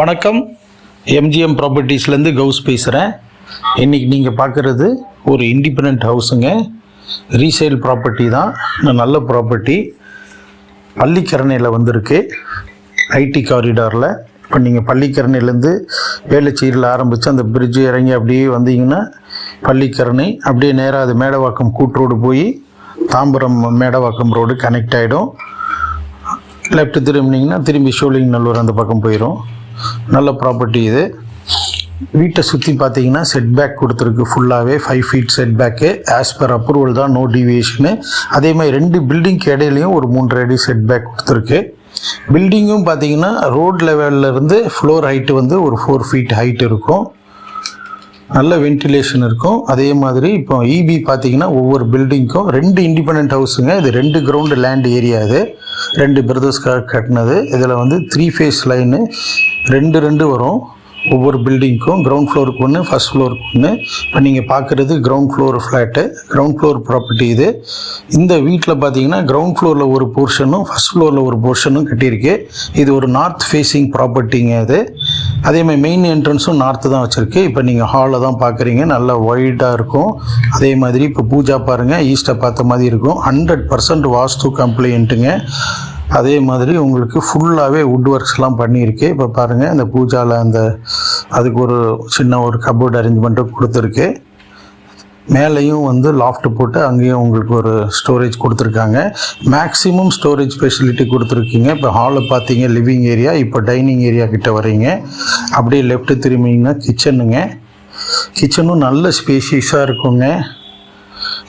வணக்கம். எம்ஜிஎம் ப்ராப்பர்ட்டிஸ்லேருந்து கவுஸ் பேசுகிறேன் இன்றைக்கி நீங்கள் பார்க்குறது ஒரு இண்டிபெண்ட் ஹவுஸுங்க ரீசேல் ப்ராப்பர்ட்டி தான். நல்ல ப்ராப்பர்ட்டி பள்ளிக்கரணையில் வந்திருக்கு. ஐடி காரிடாரில் இப்போ நீங்கள் பள்ளிக்கரணையிலேருந்து வேலைச்சீரில் ஆரம்பித்து அந்த பிரிட்ஜ் இறங்கி அப்படியே வந்தீங்கன்னா பள்ளிக்கரணை அப்படியே நேராக அது மேடவாக்கம் கூட்ரோடு போய் தாம்பரம் மேடவாக்கம் ரோடு கனெக்ட் ஆகிடும் லெஃப்ட் திரும்பினீங்கன்னா திரும்பி ஷோலிங் நல்லூர் அந்த பக்கம் போயிடும் நல்ல ப்ராப்பர்ட்டி இது. வீட்டை சுற்றி பார்த்தீங்கன்னா செட்பேக் கொடுத்துருக்கு. ஃபுல்லாகவே five feet setback as per approval தான் நோ டிவியேஷனு அதே மாதிரி ரெண்டு பில்டிங்க்கு இடையிலையும் ஒரு மூன்றரை அடி செட்பேக் கொடுத்துருக்கு. பில்டிங்கும் பார்த்தீங்கன்னா ரோட் லெவல்ல இருந்து ஃப்ளோர் ஹைட்டு வந்து ஒரு ஃபோர் ஃபீட் ஹைட் இருக்கும். நல்ல வென்டிலேஷன் இருக்கும். அதே மாதிரி இப்போ இபி பார்த்தீங்கன்னா ஒவ்வொரு பில்டிங்க்கும் ரெண்டு இண்டிபெண்ட் ஹவுஸுங்க இது ரெண்டு கிரவுண்டு லேண்ட் ஏரியா இது. ரெண்டு பிரதர்ஸ்க்காக கட்டினது. இதில் வந்து த்ரீ ஃபேஸ் லைனு ரெண்டு ரெண்டு வரும். ஒவ்வொரு பில்டிங்க்கும் கிரவுண்ட் ஃப்ளோருக்கு ஒன்று ஃபஸ்ட் ஃப்ளோருக்கு ஒன்று இப்போ நீங்கள் பார்க்குறது ground floor flat ground floor property இது. இந்த வீட்டில் பார்த்தீங்கன்னா கிரவுண்ட் ஃப்ளோரில் ஒரு போர்ஷனும் ஃபஸ்ட் ஃப்ளோரில் ஒரு போர்ஷனும் கட்டியிருக்கு. இது ஒரு நார்த் ஃபேஸிங் ப்ராப்பர்ட்டிங்க இது. அதே மாதிரி மெயின் என்ட்ரன்ஸும் நார்த்து தான் வச்சுருக்கு. இப்போ நீங்கள் ஹாலில் தான் பார்க்குறீங்க நல்லா ஒயிட்டாக இருக்கும். அதே மாதிரி இப்போ பூஜா பாருங்கள் ஈஸ்ட்டை பார்த்த மாதிரி இருக்கும். ஹண்ட்ரட் பர்சன்ட் வாஸ்து கம்ப்ளைண்ட்டுங்க அதே மாதிரி உங்களுக்கு ஃபுல்லாகவே வுட் ஒர்க்ஸ்லாம் பண்ணியிருக்கு. இப்போ பாருங்கள் இந்த பூஜாவில் அந்த அதுக்கு ஒரு சின்ன ஒரு கபோர்டு அரேஞ்ச்மெண்ட்டும் கொடுத்துருக்கு. மேலேயும் வந்து லாஃப்ட் போட்டு அங்கேயும் உங்களுக்கு ஒரு ஸ்டோரேஜ் கொடுத்துருக்காங்க. மேக்ஸிமம் ஸ்டோரேஜ் ஃபெசிலிட்டி கொடுத்துருக்கீங்க. இப்போ ஹாலில் பார்த்தீங்க லிவிங் ஏரியா இப்போ டைனிங் ஏரியா கிட்ட வரீங்க அப்படியே லெஃப்ட்டு திரும்பிங்கன்னா கிச்சனுங்க கிச்சனும் நல்ல ஸ்பேஷியஸாக இருக்குங்க.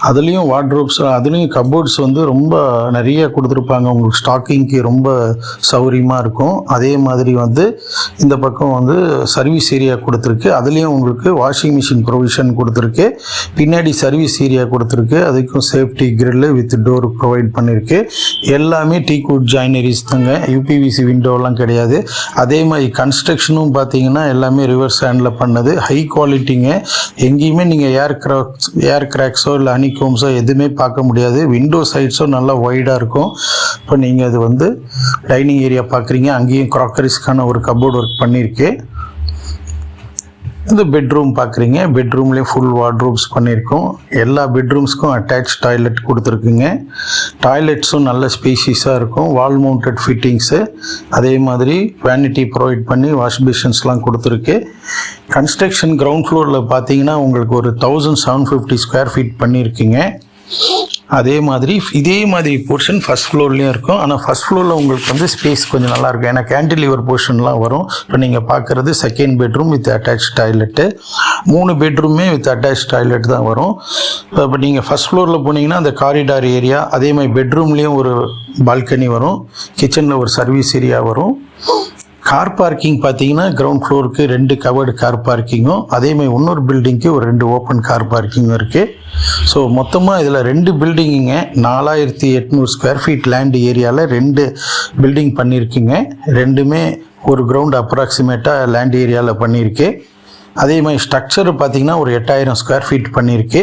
அதுலேயும் வார்ட்ரோப்ஸ் அதுலேயும் கபோர்ட்ஸ் வந்து ரொம்ப நிறைய கொடுத்துருப்பாங்க. உங்களுக்கு ஸ்டாக்கிங்க்கு ரொம்ப சௌகரியமாக இருக்கும். அதே மாதிரி வந்து இந்த பக்கம் வந்து சர்வீஸ் ஏரியா கொடுத்துருக்கு. அதுலேயும் உங்களுக்கு வாஷிங் மிஷின் ப்ரொவிஷன் கொடுத்துருக்கு. பின்னாடி சர்வீஸ் ஏரியா கொடுத்துருக்கு. அதுக்கும் safety grill with door provide பண்ணியிருக்கு எல்லாமே டீ குட் ஜாயினரிஸ் தாங்க. யூபிவிசி விண்டோலாம் கிடையாது. அதே மாதிரி கன்ஸ்ட்ரக்ஷனும் பார்த்தீங்கன்னா எல்லாமே ரிவர்ஸ் ஹேண்டில் பண்ணது. ஹை குவாலிட்டிங்க எங்கேயுமே நீங்கள் ஏர் கிராக்ஸ் ஏர் கிராக்ஸோ இல்லை ஹோம்ஸோ எதுவுமே பார்க்க முடியாது. விண்டோ சைட்ஸும் நல்லா ஒய்டாக இருக்கும். இப்போ நீங்கள் அது வந்து டைனிங் ஏரியா பார்க்குறீங்க. அங்கேயும் க்ராக்கரிஸ்க்கான ஒரு கபோர்டு ஒர்க் பண்ணியிருக்கு. இந்த பெட்ரூம் பார்க்குறீங்க பெட்ரூம்லேயும் ஃபுல் வார்ட்ரூப்ஸ் பண்ணியிருக்கோம் எல்லா பெட்ரூம்ஸ்க்கும் அட்டாச் டாய்லெட் கொடுத்துருக்குங்க. டாய்லெட்ஸும் நல்ல ஸ்பீசிஸாக இருக்கும். வால் மவுண்டட் ஃபிட்டிங்ஸு அதே மாதிரி வேனிட்டி ப்ரொவைட் பண்ணி வாஷ் பேஷன்ஸ்லாம் கொடுத்துருக்கு. கன்ஸ்ட்ரக்ஷன் கிரவுண்ட் ஃப்ளோரில் பார்த்தீங்கன்னா உங்களுக்கு ஒரு thousand seven fifty square feet பண்ணியிருக்குங்க அதே மாதிரி இதே மாதிரி போர்ஷன் ஃபஸ்ட் ஃப்ளோர்லேயும் இருக்கும். ஆனால் ஃபஸ்ட் ஃப்ளோரில் உங்களுக்கு வந்து ஸ்பேஸ் கொஞ்சம் நல்லாயிருக்கும் ஏன்னா கேன்டிலிவர் போர்ஷன்லாம் வரும். இப்போ நீங்கள் பார்க்குறது second bedroom with attach toilet மூணு பெட்ரூமே வித் அட்டாச் டாய்லெட் தான் வரும். இப்போ நீங்கள் ஃபஸ்ட் ஃப்ளோரில் போனீங்கன்னா அந்த காரிடார் ஏரியா அதே மாதிரி பெட்ரூம்லேயும் ஒரு பால்கனி வரும். கிச்சனில் ஒரு சர்வீஸ் ஏரியா வரும். கார் பார்க்கிங் பார்த்தீங்கன்னா கிரவுண்ட் ஃப்ளோருக்கு ரெண்டு கவர்டு கார் பார்க்கிங்கும் அதே மாதிரி இன்னொரு பில்டிங்க்கு ஒரு ரெண்டு ஓப்பன் கார் பார்க்கிங்கும் இருக்குது ஸோ மொத்தமாக இதில் ரெண்டு பில்டிங்குங்க நாலாயிரத்தி எட்நூறு ஸ்கொயர் ஃபீட் லேண்ட் ஏரியாவில் ரெண்டு பில்டிங் பண்ணியிருக்குங்க ரெண்டுமே ஒரு கிரவுண்ட் அப்ராக்சிமேட்டாக லேண்ட் ஏரியாவில் பண்ணியிருக்கு. அதே மாதிரி ஸ்ட்ரக்சர் பார்த்தீங்கன்னா ஒரு எட்டாயிரம் ஸ்கொயர் ஃபீட் பண்ணியிருக்கு.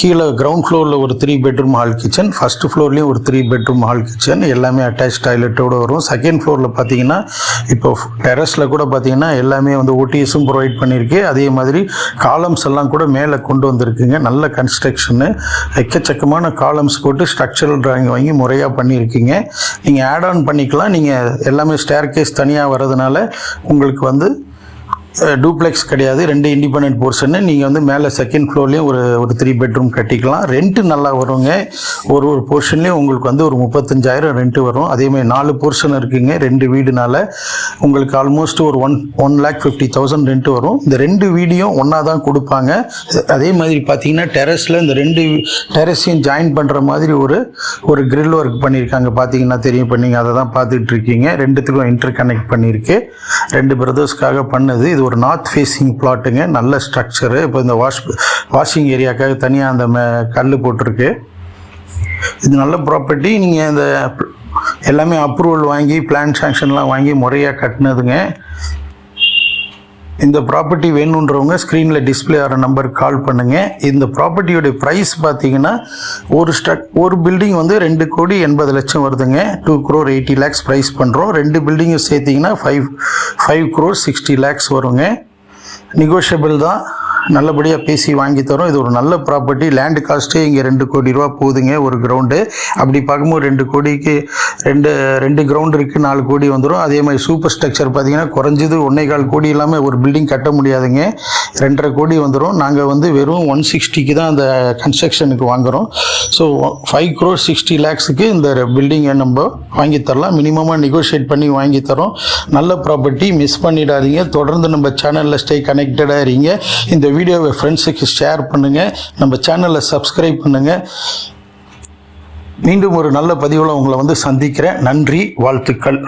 கீழே கிரவுண்ட் ஃப்ளோரில் ஒரு three bedroom hall kitchen first ஃப்ளோர்லேயும் ஒரு த்ரீ பெட்ரூம் ஹால் கிச்சன் எல்லாமே அட்டாச் டாய்லெட்டோடு வரும். செகண்ட் ஃப்ளோரில் பார்த்தீங்கன்னா இப்போ டெரஸில் கூட பார்த்தீங்கன்னா எல்லாமே வந்து ஓடிஎஸும் ப்ரொவைட் பண்ணியிருக்கு. அதே மாதிரி காலம்ஸ் எல்லாம் கூட மேலே கொண்டு வந்திருக்குங்க. நல்ல கன்ஸ்ட்ரக்ஷனு எக்கச்சக்கமான காலம்ஸ் போட்டு ஸ்ட்ரக்சரல் ட்ராயிங் வாங்கி முறையாக பண்ணியிருக்கீங்க. நீங்கள் ஆட் ஆன் பண்ணிக்கலாம். நீங்கள் எல்லாமே ஸ்டேர் கேஸ் தனியாக வர்றதுனால உங்களுக்கு வந்து டூப்ளெக்ஸ் கிடையாது. ரெண்டு இண்டிபெண்ட் போர்ஷனு நீங்கள் வந்து மேலே செகண்ட் ஃப்ளோர்லேயும் ஒரு ஒரு த்ரீ பெட்ரூம் கட்டிக்கலாம். ரெண்ட்டு நல்லா வருங்க. ஒரு ஒரு போர்ஷன்லேயும் உங்களுக்கு வந்து ஒரு முப்பத்தஞ்சாயிரம் ரெண்ட்டு வரும். அதேமாதிரி நாலு போர்ஷன் இருக்குங்க. ரெண்டு வீடுனால உங்களுக்கு ஆல்மோஸ்ட் ஒரு one one lakh fifty thousand rent வரும். இந்த ரெண்டு வீடியும் ஒன்றா தான் கொடுப்பாங்க. அதே மாதிரி பார்த்தீங்கன்னா டெரஸில் இந்த ரெண்டு டெரஸையும் ஜாயின் பண்ணுற மாதிரி ஒரு ஒரு கிரில் ஒர்க் பண்ணியிருக்காங்க. பார்த்தீங்கன்னா தெரியும். இப்போ நீங்கள் அதை தான் பார்த்துட்டு இருக்கீங்க. ரெண்டுத்துக்கும் இன்டர் கனெக்ட் பண்ணியிருக்கு. ரெண்டு பிரதர்ஸ்க்காக பண்ணது. இது ஒரு நார்த் ஃபேஸிங் பிளாட்டுங்க நல்ல ஸ்ட்ரக்சரு இப்போ இந்த வாஷ் வாஷிங் ஏரியாக்காக தனியாக அந்த கல் போட்டிருக்கு. இது நல்ல ப்ராப்பர்ட்டி நீங்கள் இந்த எல்லாமே அப்ரூவல் வாங்கி பிளான் சாங்ஷன்லாம் வாங்கி முறையாக கட்டினதுங்க. இந்த ப்ராப்பர்ட்டி வேணுன்றவங்க ஸ்க்ரீனில் டிஸ்ப்ளே ஆகிற நம்பருக்கு கால் பண்ணுங்கள் இந்த ப்ராப்பர்ட்டியோடைய ப்ரைஸ் பார்த்தீங்கன்னா ஒரு ஸ்ட்ரக் ஒரு பில்டிங் வந்து ரெண்டு கோடி எண்பது லட்சம் வருதுங்க. Two crore eighty lakhs price பண்ணுறோம் ரெண்டு பில்டிங்கும் சேர்த்திங்கன்னா five five crore sixty lakhs வருங்க. நெகோஷியபிள் தான். நல்லபடியாக பேசி வாங்கி தரோம். இது ஒரு நல்ல ப்ராப்பர்ட்டி லேண்டு காஸ்ட்டே இங்கே ரெண்டு கோடி ரூபா போகுதுங்க ஒரு கிரவுண்டு அப்படி பார்க்கும்போது ரெண்டு கோடிக்கு ரெண்டு ரெண்டு கிரவுண்ட் இருக்குது நாலு கோடி வந்துடும் அதே மாதிரி சூப்பர் ஸ்ட்ரக்சர் பார்த்தீங்கன்னா குறைஞ்சது ஒன்றே கால் கோடி இல்லாமல் ஒரு பில்டிங் கட்ட முடியாதுங்க. ரெண்டரை கோடி வந்துடும் நாங்கள் வந்து வெறும் ஒன் சிக்ஸ்டிக்கு தான் அந்த கன்ஸ்ட்ரக்ஷனுக்கு வாங்குகிறோம் ஸோ ஃபைவ் க்ரோர் சிக்ஸ்டி லேக்ஸுக்கு இந்த பில்டிங்கை நம்ம வாங்கி தரலாம். மினிமமாக நெகோஷியேட் பண்ணி வாங்கி தரோம். நல்ல ப்ராப்பர்ட்டி மிஸ் பண்ணிடாதீங்க. தொடர்ந்து நம்ம சேனலில் ஸ்டே கனெக்டடாக இருங்க. இந்த வீடியோவை ஃப்ரெண்ட்ஸுக்கு ஷேர் பண்ணுங்கள் நம்ம சேனலை சப்ஸ்கிரைப் பண்ணுங்கள் மீண்டும் ஒரு நல்ல பதிவில் உங்களை வந்து சந்திக்கிறேன். நன்றி வாழ்த்துக்கள்.